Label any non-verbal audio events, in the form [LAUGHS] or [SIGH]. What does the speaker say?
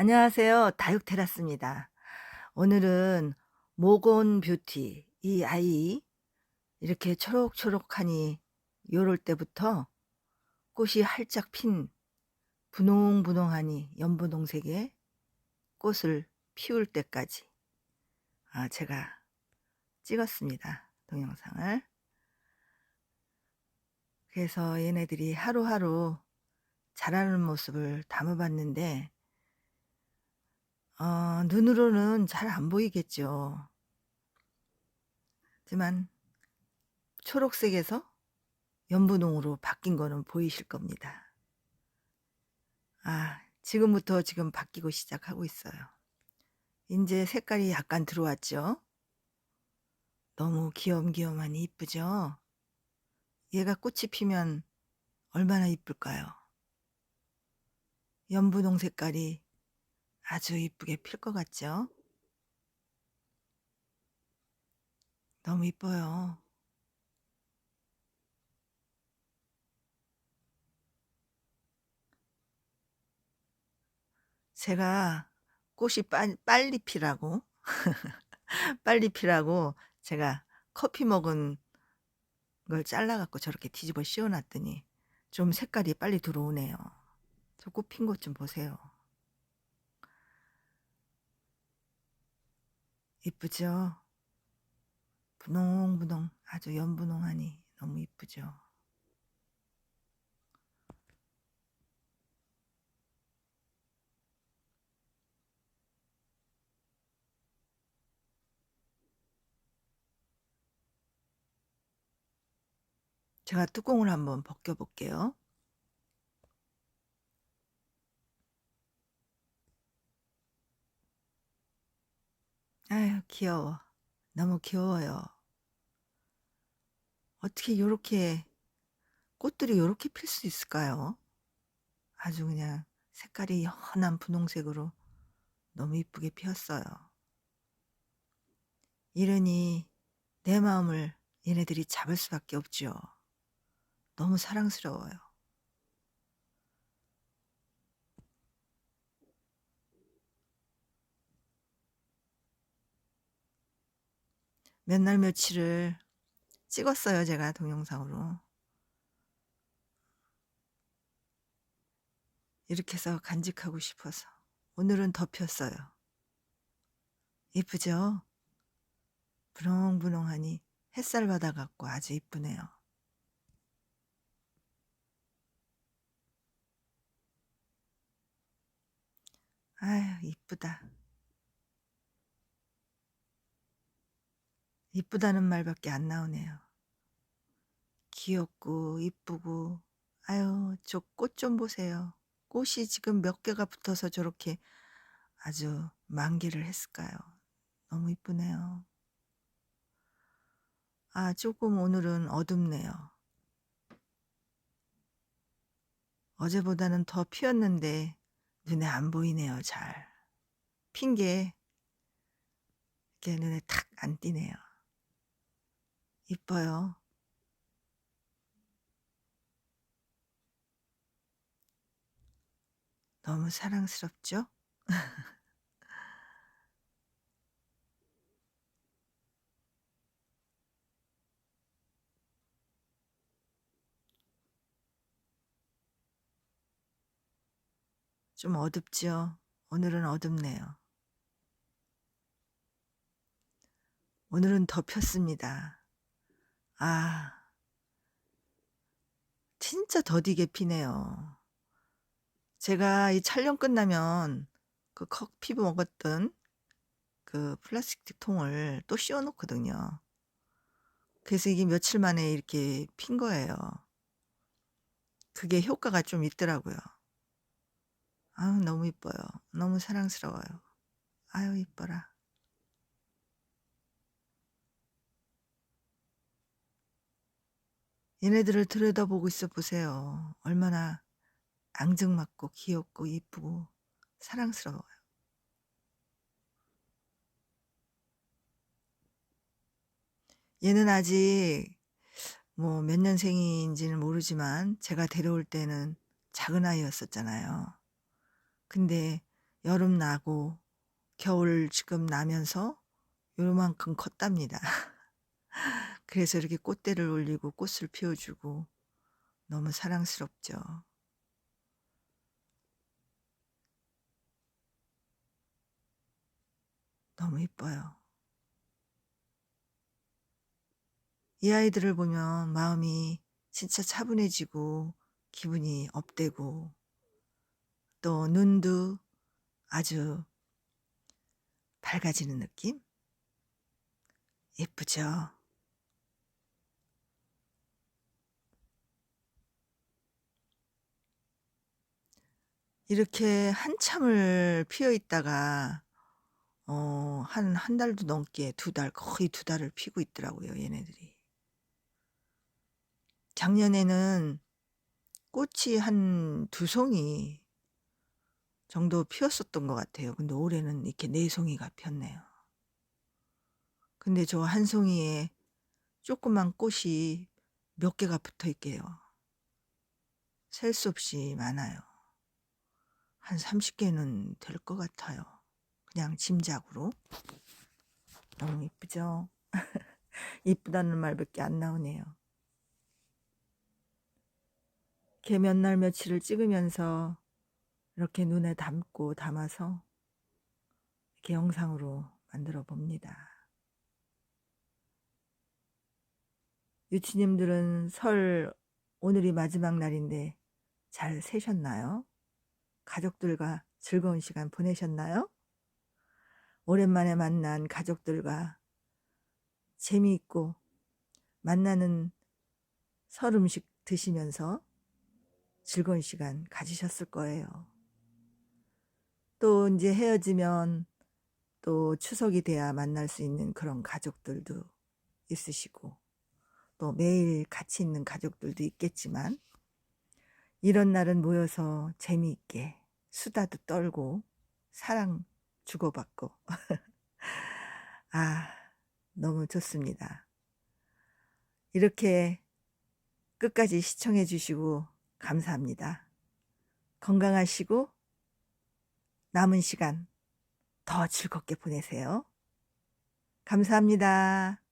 안녕하세요. 다육 테라스입니다. 오늘은 모건 뷰티 이 아이 이렇게 초록초록하니 요럴 때부터 꽃이 활짝 핀 분홍분홍하니 연분홍색의 꽃을 피울 때까지 아 제가 찍었습니다. 동영상을. 그래서 얘네들이 하루하루 자라는 모습을 담아 봤는데 어 눈으로는 잘 안 보이겠죠. 하지만 초록색에서 연분홍으로 바뀐 거는 보이실 겁니다. 아 지금부터 지금 바뀌고 시작하고 있어요. 인제 색깔이 약간 들어왔죠. 너무 귀염귀염하니 이쁘죠. 얘가 꽃이 피면 얼마나 이쁠까요? 연분홍 색깔이 아주 이쁘게 필 것 같죠? 너무 이뻐요. 제가 꽃이 빨 빨리 피라고 [LAUGHS] 빨리 피라고 제가 커피 먹은 걸 잘라 갖고 저렇게 뒤집어 씌워 놨더니 좀 색깔이 빨리 들어오네요. 저 꽃 핀 것 좀 보세요. 이쁘죠? 분홍분홍 아주 연분홍하니 너무 이쁘죠? 제가 뚜껑을 한번 벗겨 볼게요. 아유 귀여워. 너무 귀여워요. 어떻게 요렇게 꽃들이 요렇게 필 수 있을까요? 아주 그냥 색깔이 연한 분홍색으로 너무 이쁘게 피었어요. 이러니 내 마음을 얘네들이 잡을 수밖에 없죠. 너무 사랑스러워요. 몇 날 며칠을 찍었어요, 제가 동영상으로. 이렇게 해서 간직하고 싶어서. 오늘은 더 폈어요. 이쁘죠? 분홍분홍하니 햇살 받아 갖고 아주 이쁘네요. 아유 이쁘다. 이쁘다는 말밖에 안 나오네요. 귀엽고 이쁘고 아유 저 꽃 좀 보세요. 꽃이 지금 몇 개가 붙어서 저렇게 아주 만개를 했을까요? 너무 이쁘네요. 아 조금 오늘은 어둡네요. 어제보다는 더 피었는데 눈에 안 보이네요 잘. 핀게 이렇게 눈에 탁 안 띄네요. 이뻐요. 너무 사랑스럽죠? [LAUGHS] 좀 어둡죠? 오늘은 어둡네요. 오늘은 더 폈습니다. 아. 진짜 더디게 피네요. 제가 이 촬영 끝나면 그 커피 먹었던 그 플라스틱 통을 또 씌워 놓거든요. 그래서 이게 며칠 만에 이렇게 핀 거예요. 그게 효과가 좀 있더라고요. 아우 너무 이뻐요. 너무 사랑스러워요. 아유 이뻐라. 얘네들을 들여다보고 있어 보세요. 얼마나 앙증맞고 귀엽고 이쁘고 사랑스러워요. 얘는 아직 뭐 몇 년생인지는 모르지만 제가 데려올 때는 작은 아이였었잖아요. 근데 여름 나고 겨울 지금 나면서 요만큼 컸답니다. [LAUGHS] 그래서 이렇게 꽃대를 올리고 꽃을 피워주고 너무 사랑스럽죠. 너무 이뻐요. 이 아이들을 보면 마음이 진짜 차분해지고 기분이 업되고 또 눈도 아주 밝아지는 느낌? 예쁘죠? 이렇게 한참을 피어 있다가 어, 한, 한 달도 넘게 두 달, 거의 두 달을 피고 있더라고요, 얘네들이. 작년에는 꽃이 한 두 송이 정도 피었었던 것 같아요. 근데 올해는 이렇게 네 송이가 폈네요. 근데 저 한 송이에 조그만 꽃이 몇 개가 붙어 있게요. 셀 수 없이 많아요. 한 30개는 될 것 같아요. 그냥 짐작으로. 너무 이쁘죠? [LAUGHS] 이쁘다는 말밖에 안 나오네요. 걔몇날 며칠을 찍으면서 이렇게 눈에 담고 담아서 이렇게 영상으로 만들어 봅니다. 유치님들은 설 오늘이 마지막 날인데 잘 새셨나요? 가족들과 즐거운 시간 보내셨나요? 오랜만에 만난 가족들과 재미있고 만나는 설 음식 드시면서 즐거운 시간 가지셨을 거예요. 또 이제 헤어지면 또 추석이 돼야 만날 수 있는 그런 가족들도 있으시고 또 매일 같이 있는 가족들도 있겠지만 이런 날은 모여서 재미있게 수다도 떨고 사랑 주고받고 [LAUGHS] 아 너무 좋습니다. 이렇게 끝까지 시청해 주시고 감사합니다. 건강하시고 남은 시간 더 즐겁게 보내세요. 감사합니다.